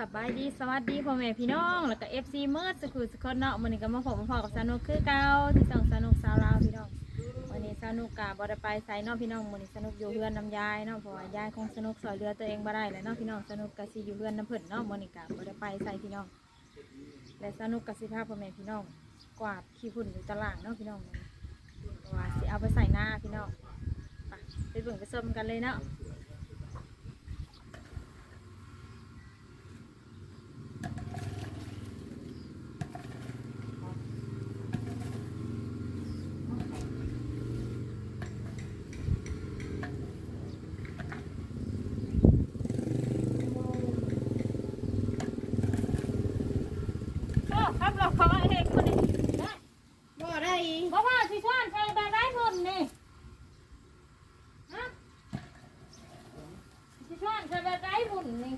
สบายดีสวัสดีพ่อแม่พี่น้อง แล้วก็เอฟซีเมื่อสกครู่สักคนเนาะวันนี้ก็มาพบมาพอกับสนุกคือเก่าที่ส่งสนุกสาวลาวพี่น้องวันนี้สนุกกะบอดไปใส่เนาะพี่น้องวันนี้สนุกอยู่เรือนน้ำยายเนาะเพราะว่ายายคงสนุกสอยเรือตัวเองบ่ได้แล้วเนาะพี่น้องสนุกกะสิอยู่เรือนน้ำเพิ่นเนาะวันนี้กะบอดไปใส่พี่น้อง และสนุกกะสิพาพพ่อแม่พี่น้อง กวาดขี้ฝุ่นอยู่ตารางเนาะพี่น้องเพราะว่าสิเอาไปใส่หน้าพี่น้องไปไปเบิ่งไปชมกันเลยเนาะ ก็ครับเราขอเองคนนี้ได้ บ่ได้ บอกว่าสิชวนใครไปได้คนนี่ฮะสิชวนใครไปได้บุญนี่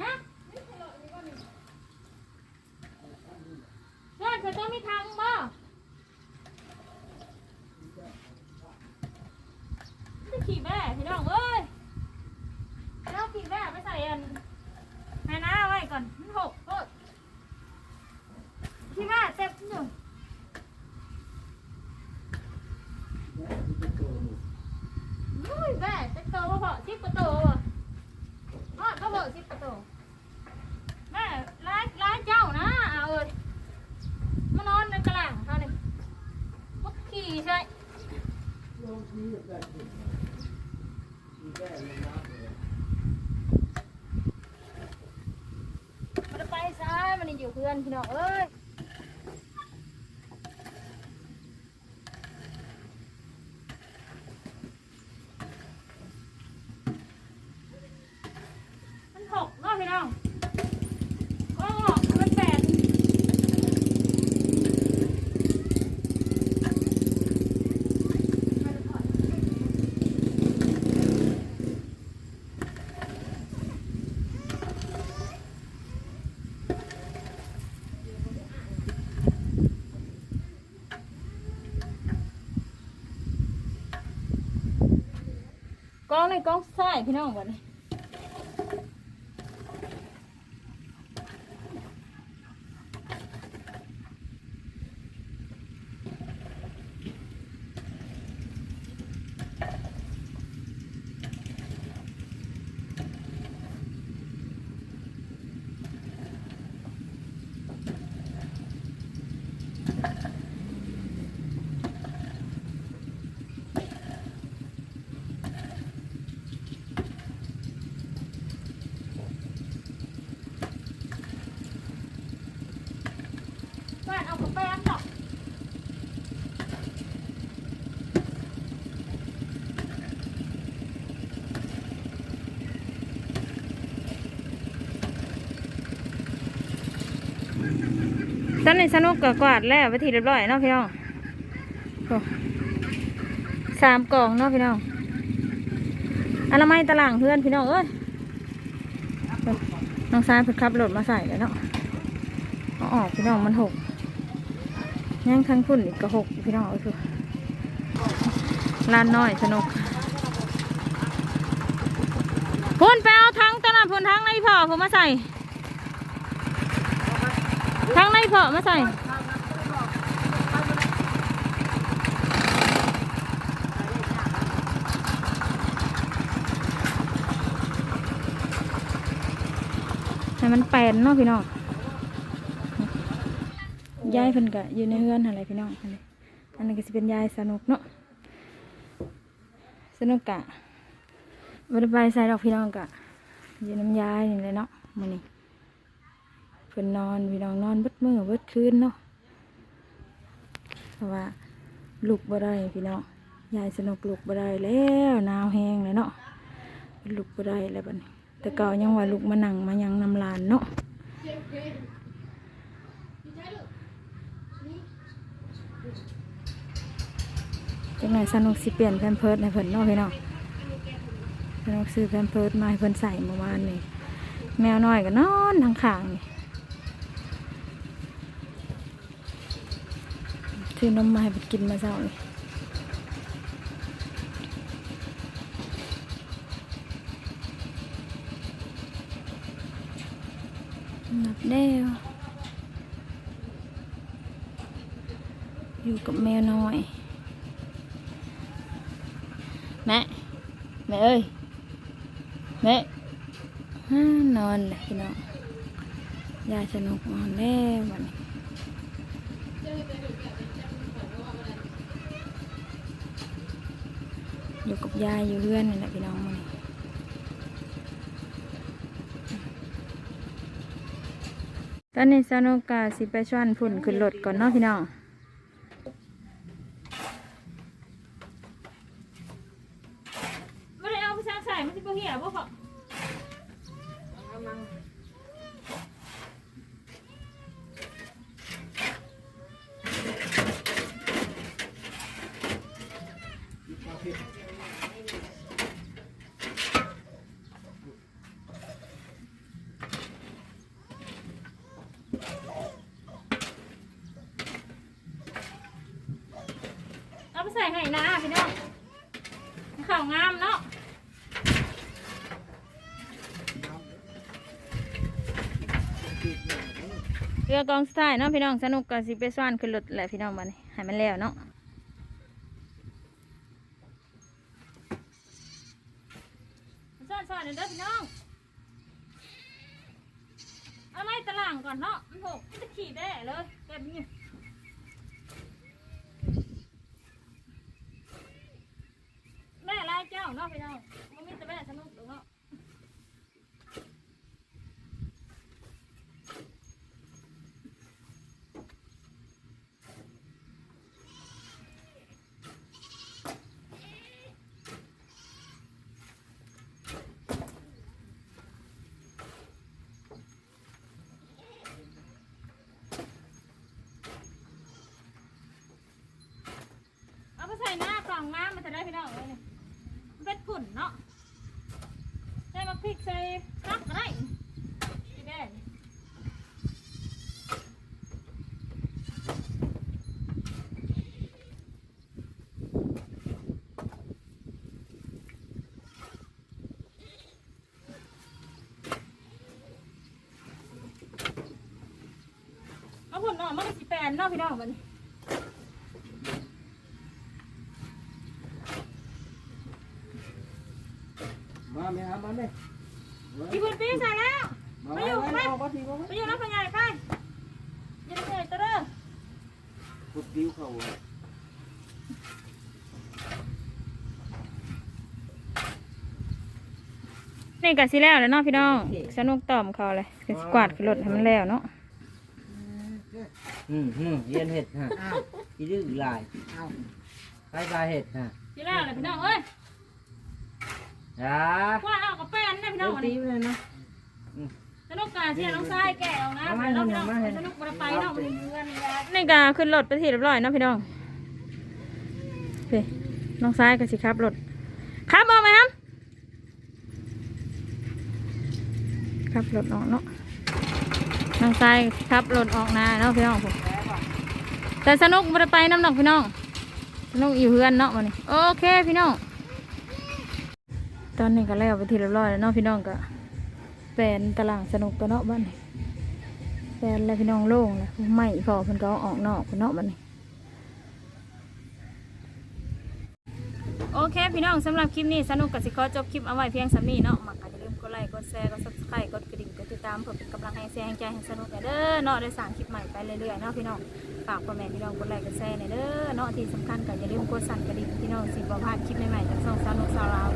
ฮะชวนเขาจะไม่ทางบ่จะขี่แม่พี่น้องเอ้ยแล้วขี่แม่ไปใส่อัน แม่น้าไว้ก่อนมันหกโอ้ยที่ว่าเต็มอยู่อุ้ย แม่เต็มโตบ่อสิบกว่าโตอะอ๋อเขาบอกสิบกว่าโตแม่ร้านร้านเจ้านะเอาเอ้ยมานอนในกระหลังเขาเนี่ยมักขี่ใช่มันจะไปซ้ายมันอยู่เพื่อนพี่น้องเอ้ยมันหกเนาะพี่น้องก็มันแปด ก้อนงในก้อนใส่พี่น้องก่อนเลย ตอนนี้สนุกกับกวาดแล้วไปทีเรียบร้อยเนาะพี่น้องสามกล่องเนาะพี่น้องอนละไม้ตารางเพื่อนพี่น้องเอ้ยน้องซ้ายเพิ่งขับรถมาใส่แล้วเนาะเอาออกพี่น้องมันหกยังทั้งพุ่นอีกก็หกพี่น้องเอ้ยคือร้านน้อยสนุกพุ่นไปเอาทั้งตอนนั้นพุ่นทั้งในพ่อผมมาใส่ พ่อมาใส่ให้มันแปลนเนาะพี่น้องยายเพิ่นกะอยู่ในเฮือนอะไรพี่น้องอันนี้อันนี้ก็สิเป็นยายสนุกเนาะสนุกกะบ่ได้ไปใส่ดอกพี่น้องกะอยู่น้ำยายนี่เลยเนาะมื้อนี้ เพิ่นนอนพี่น้องนอนเบิดมือเบิดคืนเนาะเพราะว่าลุกบ่ได้พี่น้องยายสนุกลุกบ่ได้แล้วหนาวแห้งเลยเนาะลุกบ่ได้แล้วบัดนี้แต่เก่ายังว่าลูกมานั่งมายังนำลานเนาะจังไหนสนุกสิเปลี่ยนแพมเพิร์ดในเพิ่นเนาะพี่น้องสนุกซื้อแพมเพิร์ดมาให้เพิ่นใส่เมื่อวานนี่แมวน้อยก็นอนทางข้างนี่ ซื้อนมมาให้เพิ่นกินมาเช้านี่หลับแล้วอยู่กับแมวน้อยแม่แม่เอ้ยแม่ฮ่านอนเลยพี่น้องยายสนุกนอนแล้ววันนี้ อยู่กับยายอยู่เรื่อนนี่แหละพี่น้องมันตอนนี้สนุกกาสิไปชวนพุ่นขึ้นรถก่อนเนาะพี่น้อง ไม่ได้เอาไปช่างใส่มันจะเหี่ยวบ่พอเอาไปใส่ให้นะพี่น้องให้ข่าว งามเนาะเรือกองท้ายเนาะพี่น้องสนุกกันสิไปสวนขึ้นรถแหละพี่น้องบันี้ให้มันแล้วเนาะสวานสวานเด้อพี่น้องเอาไม้ตะล่างก่อนเนาะมันหกมันจะขี่ได้เลยแบบนี้แม่ลาย เจ้าเนาะพี่น้องมันมีแต่แม่สนุกหรอกเนาะเอาไปใส่หน้ากล่องน้ำมันจะได้พี่น้องเลย พุ่นเนาะใส่มาพริกใส่ฟักก็ได้พี่แม่นี่เอาฝุ่นเนาะมันก็สิแปนเนาะพี่น้องมัน มาแม่ครับมาแม่พี่บุญปีใส่แล้ว มาไปอยู่ไหมเอามาทีมาไปอยู่น้ำพญายไปอยังเหนื่อยตัวเด้อพุดดิ้วเขานี่ก็สิแล้วแหล้วเนาะพี่น้องสนุกตอมเขาเลยก็สิกวาดขึ้นรถให้มันแล้วเนาะอืมอืมเรียนเห็ดฮะอีดื้อหลายไปปลาเห็ดฮะสิแล้วเลยพี่น้องเอ้ย จ้ากวาดเอากับแป้นนะพี่น้องวันตีนี้เลยนะสนุกกาเสียน้องทรายแก่เอานะเอามาพี่น้องพี่น้องเอามาสนุกบ่ได้ไปเนาะวันนี้นี่ก็ขึ้นรถไปที่เรียบร้อยเนาะพี่น้องเฮ้ยน้องทรายก็สิขับรถขับเอาไหมครับขับรถออกเนาะน้องทรายขับรถออกนาเนาะพี่น้องผมแต่สนุกบ่ได้ไปน้ำหนองพี่น้องสนุกอยู่เพื่อนเนาะวันนี้โอเคพี่น้อง ตอนนี้ก็แล้วไปทีเรียบร้อยแล้วเนาะพี่น้องก็แปลนตารางสนุกตันเนาะบ้านนี้แปลนแล้วพี่น้องโล่งแล้วไม่พอเพิ่นก็เอาออกนอกพี่เนาะบ้านนี้โอเค พี่น้องสำหรับคลิปนี้สนุกกับสิขอจบคลิปเอาไว้เพียงสามีเนาะมักก็อย่าลืม กดไลค์กดแชร์กด subscribe กดกระดิ่งกดติดตามเพื่อเป็นกำลังให้แชร์ให้ใจให้สนุกเด้อเนาะได้สั่งคลิปใหม่ไปเรื่อยๆเนาะพี่น้องฝากพ่อแม่พี่น้องกดไลค์กดแชร์หน่อยเด้อเนาะที่สำคัญก็อย่าลืมกดสั่นกระดิ่งพี่น้องสิบ่พลาดคลิปใหม่ๆจากช่องสนุกสาวลาว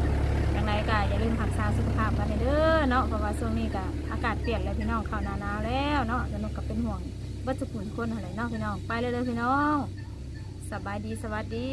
อย่างไรก็อย่าลืมรักษาสุขภาพกันเด้อเนาะเพราะว่าช่วงนี้ก็อากาศเปลี่ยนแล้วพี่น้องเข้าหนาหนาวแล้วเนาะสนุกก็เป็นห่วงเบัดสุขุนคนอะไรเนาะพี่น้องไปเลยเด้อพี่น้องสบายดีสวัสดี